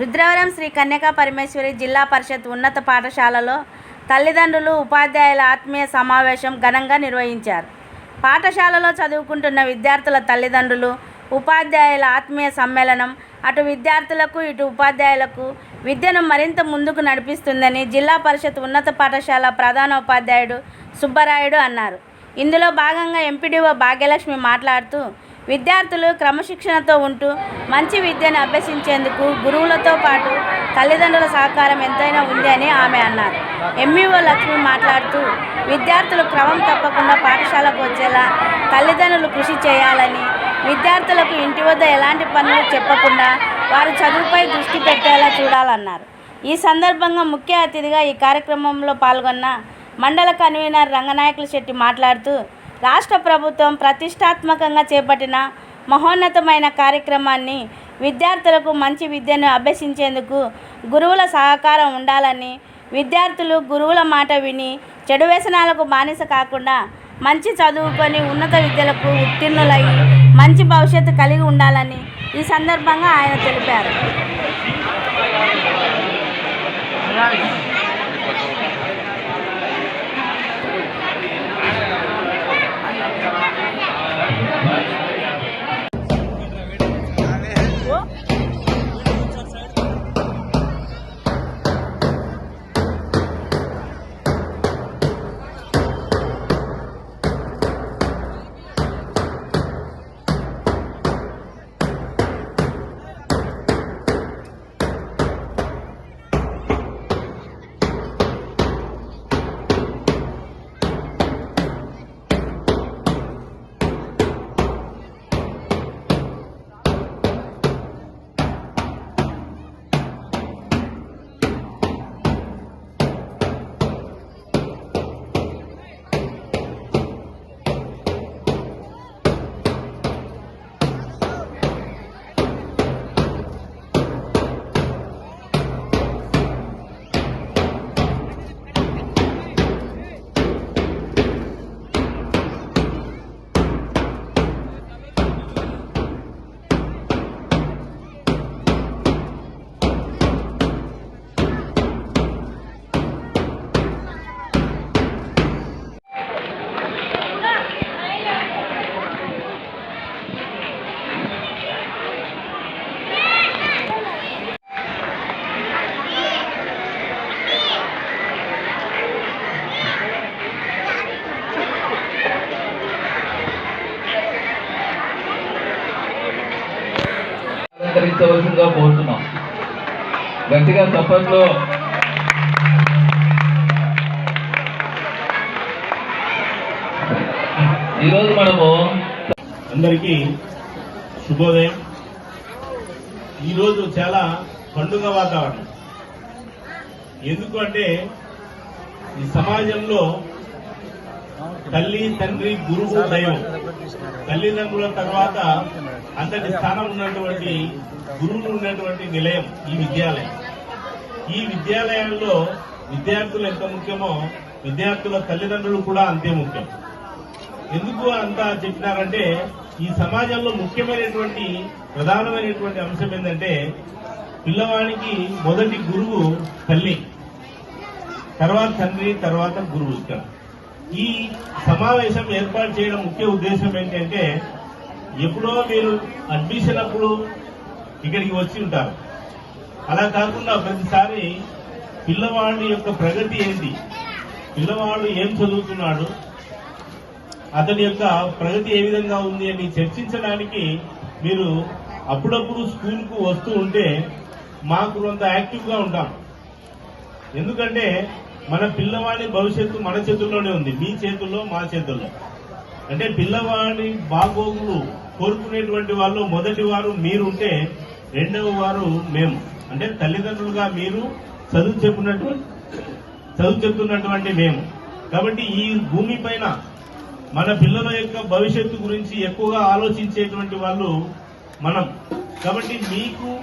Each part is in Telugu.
రుద్రవరం శ్రీ కన్యకా పరమేశ్వరి జిల్లా పరిషత్ ఉన్నత పాఠశాలలో తల్లిదండ్రులు ఉపాధ్యాయుల ఆత్మీయ సమావేశం ఘనంగా నిర్వహించారు. పాఠశాలలో చదువుకుంటున్న విద్యార్థుల తల్లిదండ్రులు ఉపాధ్యాయుల ఆత్మీయ సమ్మేళనం అటు విద్యార్థులకు ఇటు ఉపాధ్యాయులకు విద్యను మరింత ముందుకు నడిపిస్తుందని జిల్లా పరిషత్ ఉన్నత పాఠశాల ప్రధాన ఉపాధ్యాయుడు సుబ్బరాయుడు అన్నారు. ఇందులో భాగంగా ఎంపీడీఓ భాగ్యలక్ష్మి మాట్లాడుతూ విద్యార్థులు క్రమశిక్షణతో ఉంటూ మంచి విద్యను అభ్యసించేందుకు గురువులతో పాటు తల్లిదండ్రుల సహకారం ఎంతైనా ఉంది అని ఆమె అన్నారు. ఎంఈఓ లక్ష్మి మాట్లాడుతూ విద్యార్థులు క్రమం తప్పకుండా పాఠశాలకు వచ్చేలా తల్లిదండ్రులు కృషి చేయాలని విద్యార్థులకు ఇంటి వద్ద ఎలాంటి పనులు చెప్పకుండా వారు చదువుపై దృష్టి పెట్టేలా చూడాలన్నారు. ఈ సందర్భంగా ముఖ్య అతిథిగా ఈ కార్యక్రమంలో పాల్గొన్న మండల కన్వీనర్ రంగనాయకుల శెట్టి మాట్లాడుతూ రాష్ట్ర ప్రభుత్వం ప్రతిష్టాత్మకంగా చేపట్టిన మహోన్నతమైన కార్యక్రమాన్ని విద్యార్థులకు మంచి విద్యను అభ్యసించేందుకు గురువుల సహకారం ఉండాలని విద్యార్థులు గురువుల మాట విని చెడు వ్యసనాలకు బానిస కాకుండా మంచి చదువుకొని ఉన్నత విద్యలకు ఉత్తీర్ణులయ్యి మంచి భవిష్యత్తు కలిగి ఉండాలని ఈ సందర్భంగా ఆయన తెలిపారు. సంతోషంగా కోరుతున్నాం గట్టిగా చప్పట్లో ఈరోజు మనము అందరికీ శుభోదయం. ఈరోజు చాలా పండుగ వాతావరణం. ఎందుకు అంటే ఈ సమాజంలో తల్లి తండ్రి గురువు దైవం. తల్లిదండ్రుల తర్వాత అంతటి స్థానం ఉన్నటువంటి గురువులు ఉన్నటువంటి నిలయం ఈ విద్యాలయం. ఈ విద్యాలయంలో విద్యార్థులు ఎంత ముఖ్యమో విద్యార్థుల తల్లిదండ్రులు కూడా అంతే ముఖ్యం. ఎందుకు అంత చెప్పినారంటే ఈ సమాజంలో ముఖ్యమైనటువంటి ప్రధానమైనటువంటి అంశం ఏంటంటే పిల్లవాడికి మొదటి గురువు తల్లి తర్వాత తండ్రి తర్వాత గురువు ఇక్కడ. ఈ సమావేశం ఏర్పాటు చేయడం ముఖ్య ఉద్దేశం ఏంటంటే ఎప్పుడో మీరు అడ్మిషన్ అప్పుడు ఇక్కడికి వచ్చి ఉంటారు. అలా కాకుండా ప్రతిసారి పిల్లవాడి యొక్క ప్రగతి ఏంటి? పిల్లవాడు ఏం చదువుతున్నాడు? అతని యొక్క ప్రగతి ఏ విధంగా ఉంది అని చర్చించడానికి మీరు అప్పుడప్పుడు స్కూల్కు వస్తూ ఉంటే మాకు కొంత యాక్టివ్గా ఉంటాం. ఎందుకంటే మన పిల్లవాడి భవిష్యత్తు మన చేతుల్లోనే ఉంది. మీ చేతుల్లో మా చేతుల్లో. అంటే పిల్లవాడి బాగోగులు కోరుకునేటువంటి వాళ్ళు మొదటి వారు మీరుంటే రెండవ వారు మేము. అంటే తల్లిదండ్రులుగా మీరు చదువు చెప్పినటువంటి చదువు చెప్తున్నటువంటి మేము. కాబట్టి ఈ భూమి పైన మన పిల్లల యొక్క భవిష్యత్తు గురించి ఎక్కువగా ఆలోచించేటువంటి వాళ్ళు మనం. కాబట్టి మీకు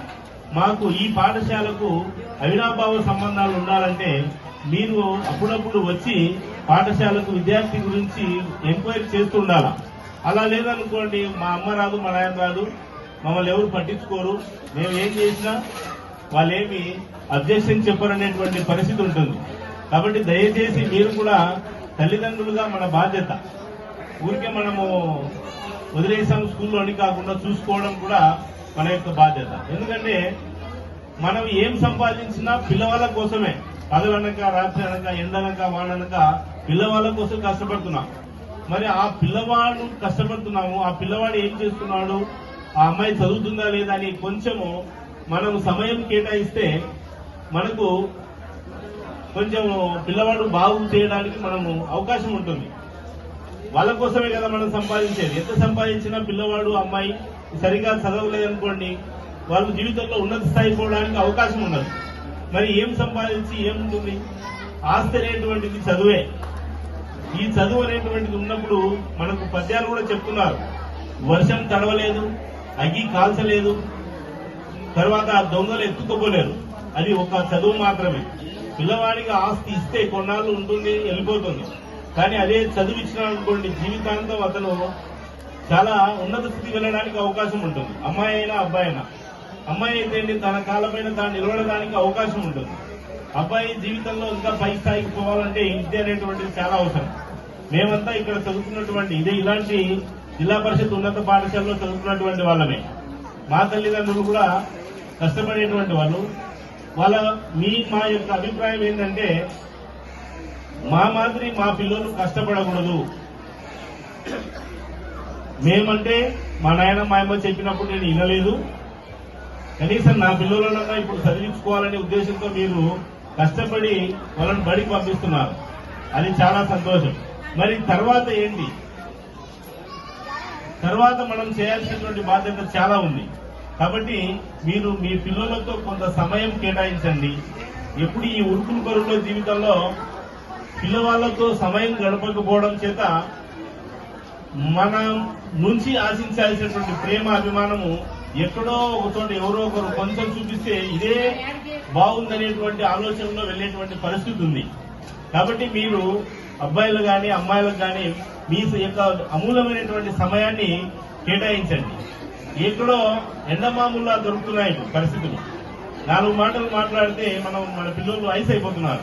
మాకు ఈ పాఠశాలకు అవినాభావ సంబంధాలు ఉండాలంటే మీరు అప్పుడప్పుడు వచ్చి పాఠశాలకు విద్యార్థి గురించి ఎంక్వైరీ చేస్తూ ఉండాలా? అలా లేదనుకోండి మా అమ్మ రాదు మా నాయన రాదు మమ్మల్ని ఎవరు పట్టించుకోరు. మేము ఏం చేసినా వాళ్ళేమి అబ్జెక్షన్ చెప్పరనేటువంటి పరిస్థితి ఉంటుంది. కాబట్టి దయచేసి మీరు కూడా తల్లిదండ్రులుగా మన బాధ్యత. ఊరికే మనము వదిలేసాం స్కూల్లోని కాకుండా చూసుకోవడం కూడా మన యొక్క బాధ్యత. ఎందుకంటే మనం ఏం సంపాదించినా పిల్లవాళ్ళ కోసమే. పగలనక రాత్రి అనక ఎండనక వాననక పిల్లవాళ్ళ కోసం కష్టపడుతున్నాం. మరి ఆ పిల్లవాడు కష్టపడుతున్నాము ఆ పిల్లవాడు ఏం చేస్తున్నాడు ఆ అమ్మాయి చదువుతుందా లేదా అని కొంచెము మనం సమయం కేటాయిస్తే మనకు కొంచెం పిల్లవాడు బాగు చేయడానికి మనము అవకాశం ఉంటుంది. వాళ్ళ కోసమే కదా మనం సంపాదించేది. ఎంత సంపాదించినా పిల్లవాడు అమ్మాయి సరిగా చదవలేదనుకోండి వాళ్ళ జీవితంలో ఉన్నత స్థాయి పోవడానికి అవకాశం ఉండదు. మరి ఏం సంపాదించి ఏముంటుంది? ఆస్తి అనేటువంటిది చదువే. ఈ చదువు అనేటువంటిది ఉన్నప్పుడు మనకు పద్యాలు కూడా చెప్తున్నారు వర్షం తడవలేదు అగ్గి కాల్చలేదు తర్వాత దొంగలు ఎత్తుకోపోలేరు. అది ఒక చదువు మాత్రమే. పిల్లవాడికి ఆస్తి ఇస్తే కొన్నాళ్ళు ఉంటుంది వెళ్ళిపోతుంది. కానీ అదే చదువు ఇచ్చిన అనుకోండి జీవితాంతం అతను చాలా ఉన్నత స్థితి వెళ్ళడానికి అవకాశం ఉంటుంది. అమ్మాయి అయినా అబ్బాయి అయినా. అమ్మాయి అయితే తన కాలమైన తాను నిలబడడానికి అవకాశం ఉంటుంది. అబ్బాయి జీవితంలో ఇంకా పై స్థాయికి పోవాలంటే ఈ విద్య అనేటువంటిది చాలా అవసరం. మేమంతా ఇక్కడ చదువుతున్నటువంటి ఇదే ఇలాంటి జిల్లా పరిషత్ ఉన్నత పాఠశాలలో చదువుతున్నటువంటి వాళ్ళమే. మా తల్లిదండ్రులు కూడా కష్టపడేటువంటి వాళ్ళు. వాళ్ళ మీ మా యొక్క అభిప్రాయం ఏంటంటే మా మాదిరి మా పిల్లలు కష్టపడకూడదు. మేమంటే మా నాయన మా అమ్మ చెప్పినప్పుడు నేను వినలేదు. కనీసం నా పిల్లలన్నా ఇప్పుడు చదివించుకోవాలనే ఉద్దేశంతో మీరు కష్టపడి వాళ్ళని బడికి పంపిస్తున్నారు. అది చాలా సంతోషం. మరి తర్వాత ఏంటి? తర్వాత మనం చేయాల్సినటువంటి బాధ్యత చాలా ఉంది. కాబట్టి మీరు మీ పిల్లలతో కొంత సమయం కేటాయించండి. ఎప్పుడు ఈ ఉరుకులు పరుగుల జీవితంలో పిల్లవాళ్ళతో సమయం గడపకపోవడం చేత మనం నుంచి ఆశించాల్సినటువంటి ప్రేమ అభిమానము ఎక్కడో ఒక చోట ఎవరో ఒకరు కొంచెం చూపిస్తే ఇదే బాగుందనేటువంటి ఆలోచనలో వెళ్ళేటువంటి పరిస్థితి ఉంది. కాబట్టి మీరు అబ్బాయిలు కానీ అమ్మాయిలకు కానీ మీ యొక్క అమూలమైనటువంటి సమయాన్ని కేటాయించండి. ఎక్కడో ఎండమాముల్లా దొరుకుతున్నాయి పరిస్థితులు. నాలుగు మాటలు మాట్లాడితే మనం మన పిల్లలు ఐస్ అయిపోతున్నారు.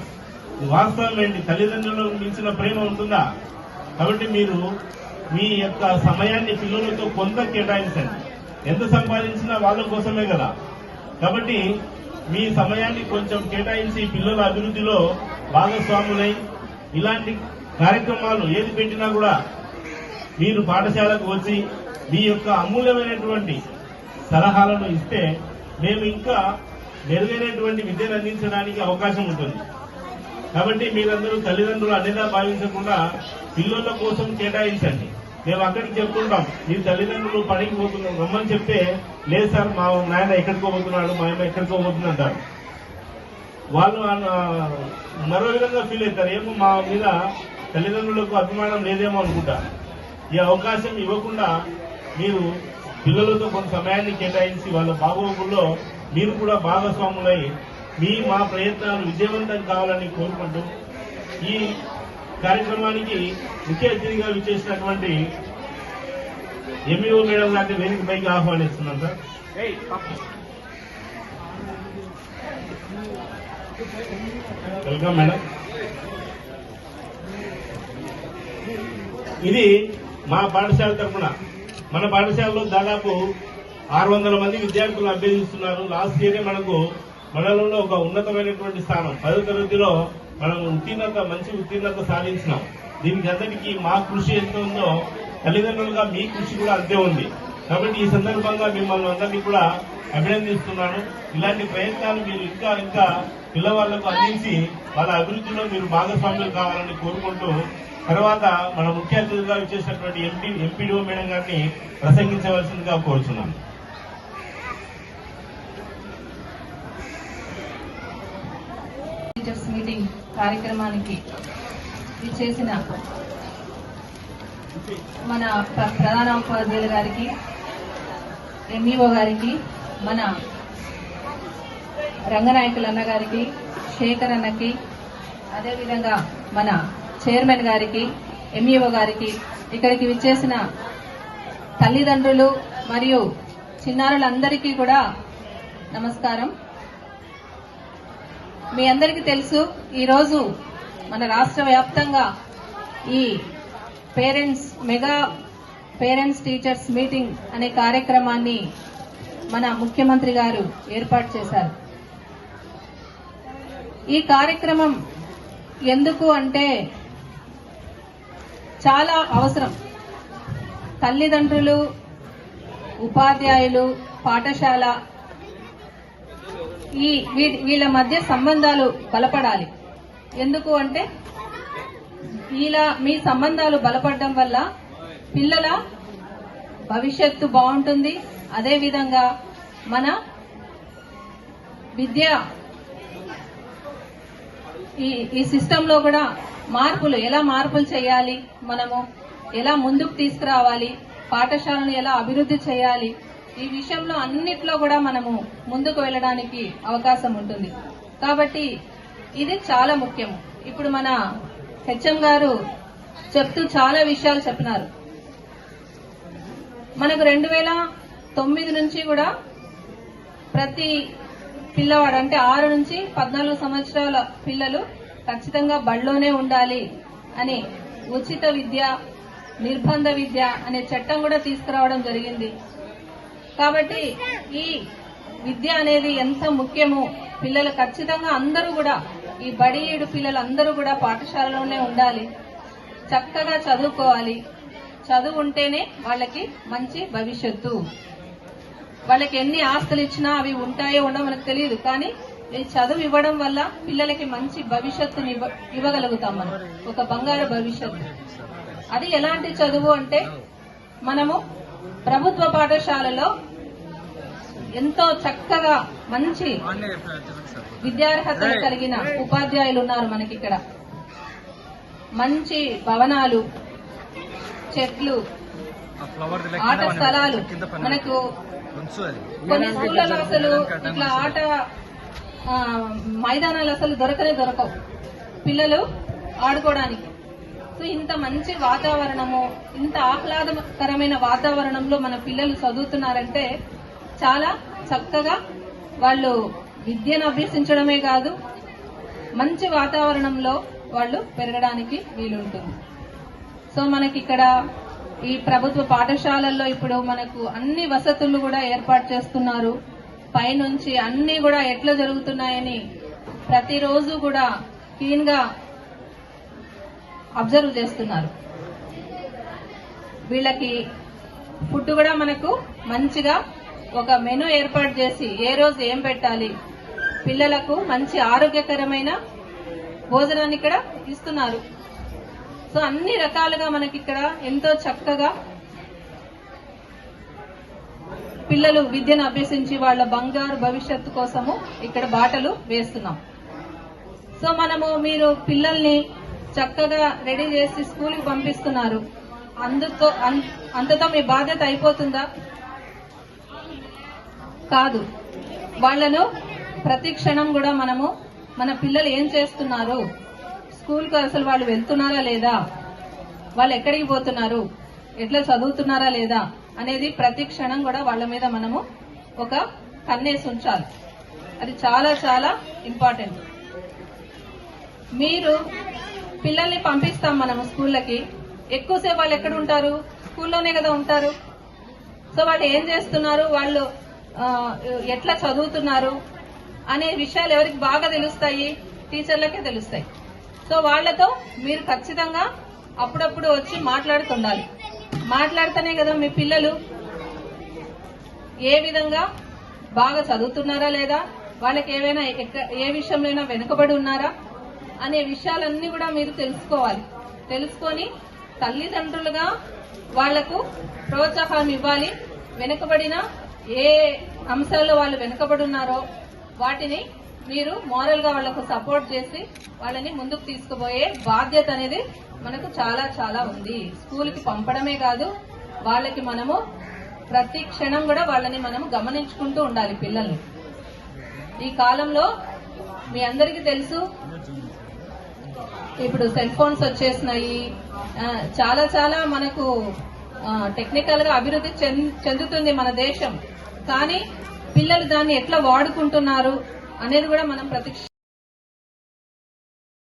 వాస్తవం ఏంటి? తల్లిదండ్రులకు మించిన ప్రేమ ఉంటుందా? కాబట్టి మీరు మీ యొక్క సమయాన్ని పిల్లలతో కొంత కేటాయించండి. ఎంత సంపాదించినా వాళ్ళ కోసమే కదా. కాబట్టి మీ సమయాన్ని కొంచెం కేటాయించి పిల్లల అభివృద్ధిలో భాగస్వాములై ఇలాంటి కార్యక్రమాలు ఏది పెట్టినా కూడా మీరు పాఠశాలకు వచ్చి మీ యొక్క అమూల్యమైనటువంటి సలహాలను ఇస్తే మేము ఇంకా మెరుగైనటువంటి విద్యను అందించడానికి అవకాశం ఉంటుంది. కాబట్టి మీరందరూ తల్లిదండ్రులు అనేదా భావించకుండా పిల్లల కోసం కేటాయించండి. మేము అక్కడికి చెప్తుంటాం మీ తల్లిదండ్రులు పనికి పోతున్నాం రమ్మని చెప్తే లేదు సార్ మా నాయన ఎక్కడికో పోతున్నాడు మా అమ్మ ఎక్కడికో పోతుందంటారు. వాళ్ళు మరో విధంగా ఫీల్ అవుతారు ఏమో మా మీద తల్లిదండ్రులకు అభిమానం లేదేమో అనుకుంటా. ఈ అవకాశం ఇవ్వకుండా మీరు పిల్లలతో కొంత సమయాన్ని కేటాయించి వాళ్ళ బాగోగుల్లో మీరు కూడా భాగస్వాములై మీ మా ప్రయత్నాలు విజయవంతం కావాలని కోరుకుంటూ ఈ కార్యక్రమానికి ముఖ్య అతిథిగా విచ్చేసినటువంటి ఎంఈఓ మేడం గారిని వేదిక పైకి ఆహ్వానిస్తున్నాం సార్. Welcome madam. ఇది మా పాఠశాల తరఫున మన పాఠశాలలో దాదాపు ఆరు వందల మంది విద్యార్థులు అభ్యసిస్తున్నారు లాస్ట్ ఇయరే మనకు మండలంలో ఒక ఉన్నతమైనటువంటి స్థానం. పదో తరగతిలో మనం ఉత్తీర్ణత మంచి ఉత్తీర్ణత సాధించినాం. దీనికి అందరికీ మా కృషి ఎంత ఉందో తల్లిదండ్రులుగా మీ కృషి కూడా అంతే ఉంది. కాబట్టి ఈ సందర్భంగా మిమ్మల్ని అందరినీ కూడా అభినందిస్తున్నాను. ఇలాంటి ప్రయత్నాలు మీరు ఇంకా ఇంకా పిల్లవాళ్ళకు అందించి వాళ్ళ అభివృద్ధిలో మీరు భాగస్వాములు కావాలని కోరుకుంటూ తర్వాత మన ముఖ్య అతిథిగా ఇచ్చేసినటువంటి ఎంపీ ఎంపీడీఓ మేడం గారిని ప్రసంగించవలసిందిగా కోరుచున్నాను. మీటింగ్ కార్యక్రమానికి ఇచ్చేసిన మన ప్ర- ప్రధాన ఉపాధ్యాయులు గారికి ఎంఈఓ గారికి మన రంగనాయకులు అన్న గారికి శేఖర్ అన్నకి అదేవిధంగా మన చైర్మన్ గారికి ఎంఈఓ గారికి ఇక్కడికి విచ్చేసిన తల్లిదండ్రులు మరియు చిన్నారులందరికీ కూడా నమస్కారం. మీ అందరికీ తెలుసు ఈరోజు మన రాష్ట్ర వ్యాప్తంగా ఈ parents mega parents teachers meeting అనే కార్యక్రమాన్ని మన ముఖ్యమంత్రి గారు ఏర్పాటు చేశారు. ఈ కార్యక్రమం ఎందుకు అంటే చాలా అవసరం. తల్లిదండ్రులు ఉపాధ్యాయులు పాఠశాల ఈ వీ- వీళ్ళ మధ్య సంబంధాలు బలపడాలి. ఎందుకు అంటే ఇలా మీ సంబంధాలు బలపడడం వల్ల పిల్లల భవిష్యత్తు బాగుంటుంది. అదేవిధంగా మన విద్య ఈ ఈ సిస్టమ్లో కూడా మార్పులు ఎలా మార్పులు చేయాలి మనము? ఎలా ముందుకు తీసుకురావాలి? పాఠశాలను ఎలా అభివృద్ధి చేయాలి? ఈ విషయంలో అన్నిట్లో కూడా మనము ముందుకు వెళ్ళడానికి అవకాశం ఉంటుంది. కాబట్టి ఇది చాలా ముఖ్యం. ఇప్పుడు మన హెచ్ఎం గారు చెప్తూ చాలా విషయాలు చెప్పినారు. మనకు రెండు వేల తొమ్మిది నుంచి కూడా ప్రతి పిల్లవాడు అంటే ఆరు నుంచి పద్నాలుగు సంవత్సరాల పిల్లలు ఖచ్చితంగా బడిలోనే ఉండాలి అని ఉచిత విద్య నిర్బంధ విద్య అనే చట్టం కూడా తీసుకురావడం జరిగింది. కాబట్టి ఈ విద్య అనేది ఎంత ముఖ్యమో పిల్లలు ఖచ్చితంగా అందరూ కూడా ఈ బడి ఏడు పిల్లలందరూ కూడా పాఠశాలలోనే ఉండాలి. చక్కగా చదువుకోవాలి. చదువు ఉంటేనే వాళ్ళకి మంచి భవిష్యత్తు. వాళ్ళకి ఎన్ని ఆస్తులు ఇచ్చినా అవి ఉంటాయో ఉండవో మనకు తెలియదు. కానీ ఈ చదువు ఇవ్వడం వల్ల పిల్లలకి మంచి భవిష్యత్తుని ఇవ్వగలుగుతాం మనం. ఒక బంగారు భవిష్యత్తు. అది ఎలాంటి చదువు అంటే మనము ప్రభుత్వ పాఠశాలలో ఎంతో చక్కగా మంచి విద్యార్హతలు కలిగిన ఉపాధ్యాయులు ఉన్నారు మనకి ఇక్కడ మంచి భవనాలు చెట్లు ఆట స్థలాలు మనకు కొన్ని స్కూళ్ళలో అసలు ఇట్లా ఆట మైదానాలు అసలు దొరకనే దొరకవు. పిల్లలు ఆడుకోవడానికి. సో ఇంత మంచి వాతావరణము ఇంత ఆహ్లాదకరమైన వాతావరణంలో మన పిల్లలు చదువుతున్నారంటే చాలా చక్కగా వాళ్ళు విద్యను అభ్యసించడమే కాదు మంచి వాతావరణంలో వాళ్ళు పెరగడానికి వీలుంటుంది. సో మనకి ఇక్కడ ఈ ప్రభుత్వ పాఠశాలల్లో ఇప్పుడు మనకు అన్ని వసతులు కూడా ఏర్పాటు చేస్తున్నారు. పైనుంచి అన్ని కూడా ఎట్లా జరుగుతున్నాయని ప్రతిరోజు కూడా క్లీన్గా అబ్జర్వ్ చేస్తున్నారు. వీళ్ళకి ఫుడ్ కూడా మనకు మంచిగా ఒక మెను ఏర్పాటు చేసి ఏ రోజు ఏం పెట్టాలి పిల్లలకు మంచి ఆరోగ్యకరమైన భోజనాన్ని ఇక్కడ ఇస్తున్నారు. సో అన్ని రకాలుగా మనకి ఇక్కడ ఎంతో చక్కగా పిల్లలు విద్యను అభ్యసించి వాళ్ళ బంగారు భవిష్యత్తు కోసము ఇక్కడ బాటలు వేస్తున్నాం. సో మనము మీరు పిల్లల్ని చక్కగా రెడీ చేసి స్కూల్కి పంపిస్తున్నారు అందుతో అంతతో మీ బాధ్యత అయిపోతుందా? కాదు. వాళ్ళను ప్రతి క్షణం కూడా మనము మన పిల్లలు ఏం చేస్తున్నారు? స్కూల్కు అసలు వాళ్ళు వెళ్తున్నారా లేదా? వాళ్ళు ఎక్కడికి పోతున్నారు? ఎట్లా చదువుతున్నారా లేదా? అనేది ప్రతి క్షణం కూడా వాళ్ళ మీద మనము ఒక కన్నేసి ఉంచాలి. అది చాలా చాలా ఇంపార్టెంట్. మీరు పిల్లల్ని పంపిస్తాం మనము స్కూళ్ళకి. ఎక్కువసేపు వాళ్ళు ఎక్కడ ఉంటారు? స్కూల్లోనే కదా ఉంటారు. సో వాళ్ళు ఏం చేస్తున్నారు? వాళ్ళు ఎట్లా చదువుతున్నారు? అనే విషయాలు ఎవరికి బాగా తెలుస్తాయి టీచర్లకే తెలుస్తాయి. సో వాళ్ళతో మీరు ఖచ్చితంగా అప్పుడప్పుడు వచ్చి మాట్లాడుతుండాలి. మాట్లాడితేనే కదా మీ పిల్లలు ఏ విధంగా బాగా చదువుతున్నారా లేదా? వాళ్ళకి ఏవైనా ఏ విషయంలో వెనుకబడి ఉన్నారా? అనే విషయాలన్నీ కూడా మీరు తెలుసుకోవాలి. తెలుసుకొని తల్లిదండ్రులుగా వాళ్ళకు ప్రోత్సాహం ఇవ్వాలి. వెనుకబడిన ఏ అంశాల్లో వాళ్ళు వెనుకబడి ఉన్నారో వాటిని మీరు మోరల్గా వాళ్ళకు సపోర్ట్ చేసి వాళ్ళని ముందుకు తీసుకుపోయే బాధ్యత అనేది మనకు చాలా చాలా ఉంది. స్కూల్కి పంపడమే కాదు వాళ్ళకి మనము ప్రతి క్షణం కూడా వాళ్ళని మనము గమనించుకుంటూ ఉండాలి పిల్లల్ని. ఈ కాలంలో మీ అందరికీ తెలుసు ఇప్పుడు సెల్ ఫోన్స్ వచ్చేసినాయి. చాలా చాలా మనకు టెక్నికల్గా అభివృద్ధి చెందుతుంది మన దేశం. కానీ పిల్లలు దాన్ని ఎట్లా వాడుకుంటున్నారు అనేది కూడా మనం ప్రతి